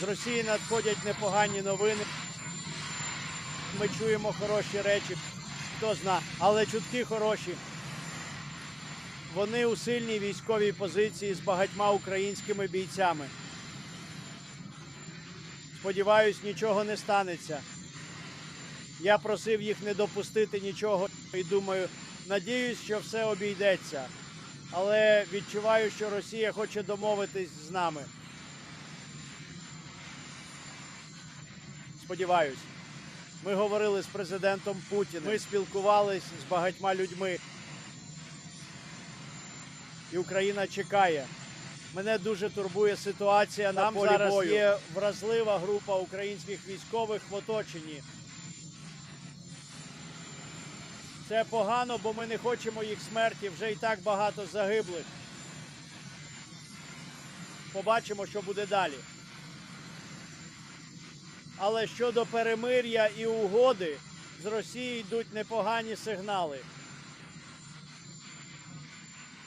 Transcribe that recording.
З Росії надходять непогані новини. Ми чуємо хороші речі, хто зна, але чутки хороші. Вони у сильній військовій позиції з багатьма українськими бійцями. Сподіваюсь, нічого не станеться. Я просив їх не допустити нічого і думаю, надіюсь, що все обійдеться. Але відчуваю, що Росія хоче домовитись з нами. Сподіваюсь. Ми говорили з президентом Путіним. Ми спілкувалися з багатьма людьми. І Україна чекає. Мене дуже турбує ситуація на полі зараз бою. є вразлива група українських військових в оточенні. Це погано, бо ми не хочемо їх смерті. Вже і так багато загиблих. Побачимо, що буде далі. Але щодо перемир'я і угоди з Росії йдуть непогані сигнали.